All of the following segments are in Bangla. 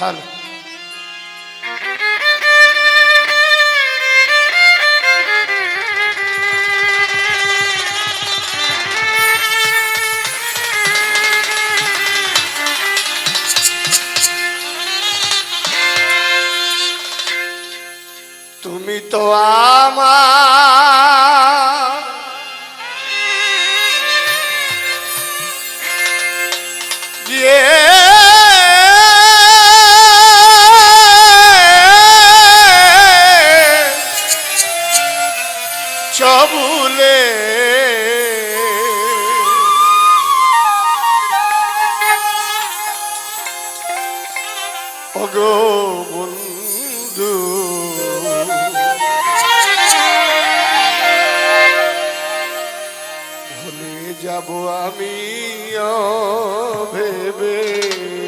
حالك ভুলে যাব আমি ভেবেছি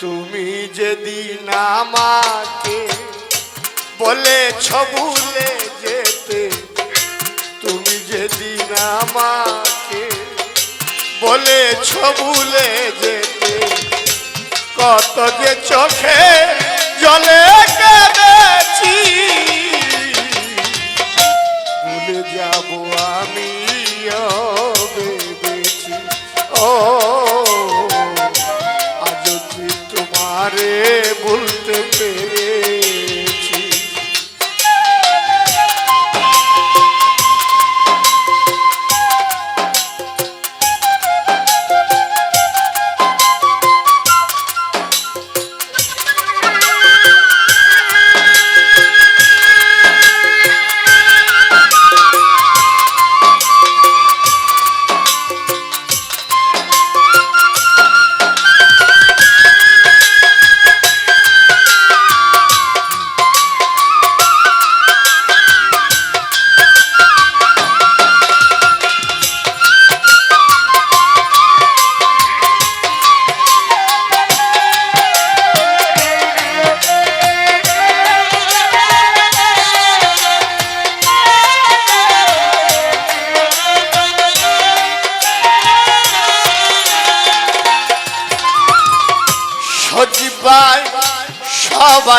তুমি যেদিন আমাকে বলেছ ভুলে যেতে তুমি যেদিন আমাকে বলেছ ভুলে যেতে। কত যে চোখে জলে কেঁদেছি ভুলে যাব আমি ভেবেছি। ও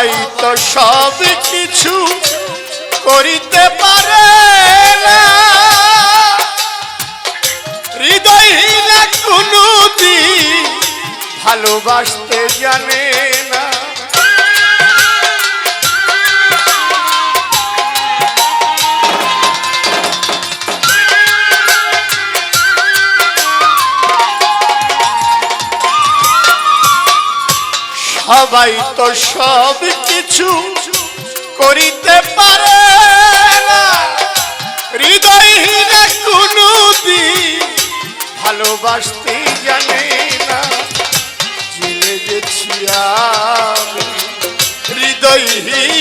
সবাই তো সব কিছু করিতে পারে না। হৃদয়হীন কোনো দিন ভালোবাসতে জানে। সবাই তো সব কিছু করিতে পারে হৃদয়হীন কোনো দিন ভালোবাসতে জানে না। জেনে গেছি হৃদয়হীন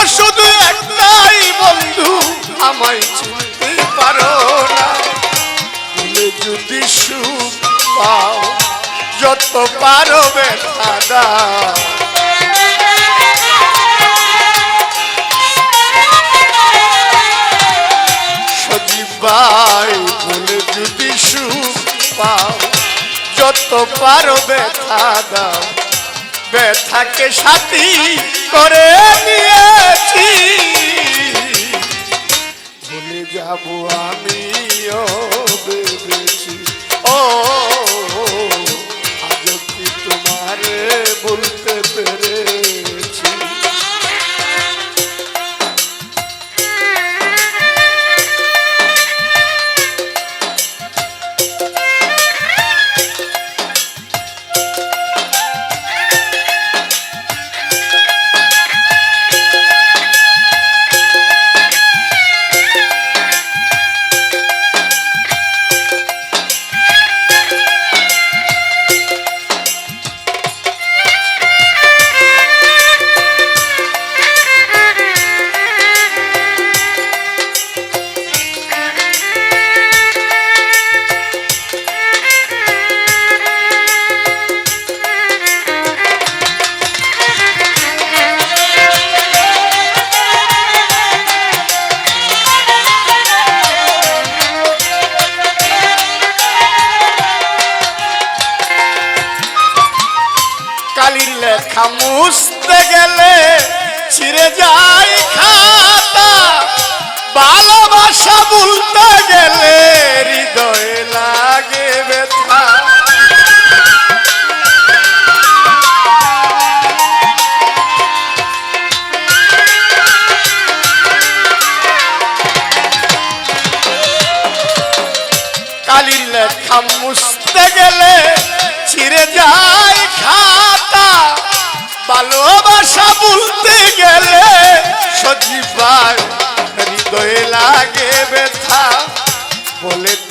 দুঃখ শুধু একটাই বন্ধু, আমায় চিনতে পারো না। ভুলে যদি সুখ পাও, যত পারো ব্যথা দাও। সজীব ভাই বলে যদি সুখ পাও, যত পারো ব্যথা দাও। ব্যথাকে সাথী করে নিয়েছি। ভুলে যাব আমিও।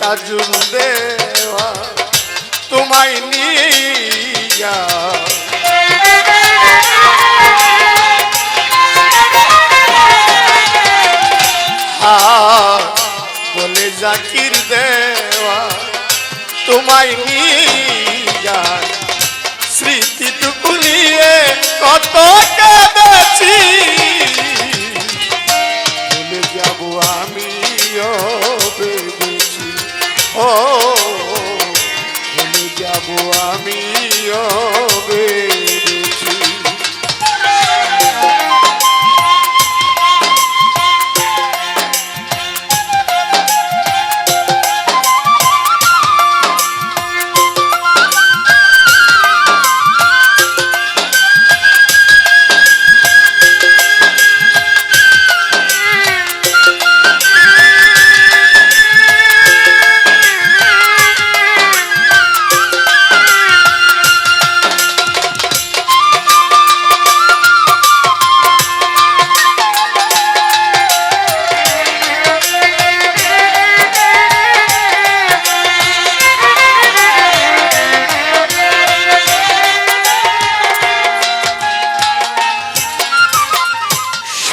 তাজুল দেওয়া তোমায় নিয়া। বলে জাকির দেওয়া তোমায় যাব আমি ভেবেছি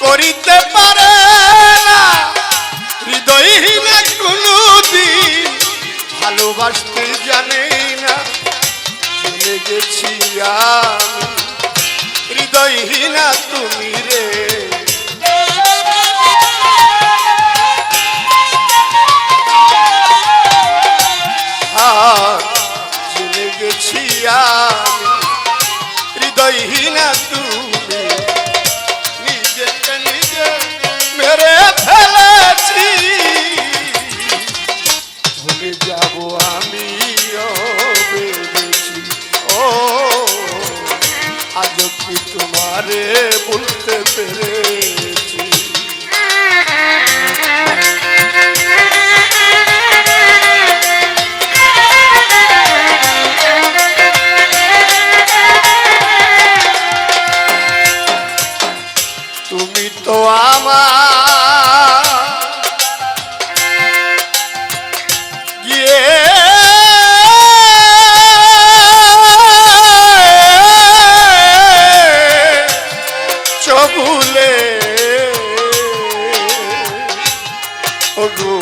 করিতে পারে না। হৃদয়হীন কোনো দিন ভালোবাসতে জানে না চলে গেছি আমি। হৃদয়হীনা তুমি ওগো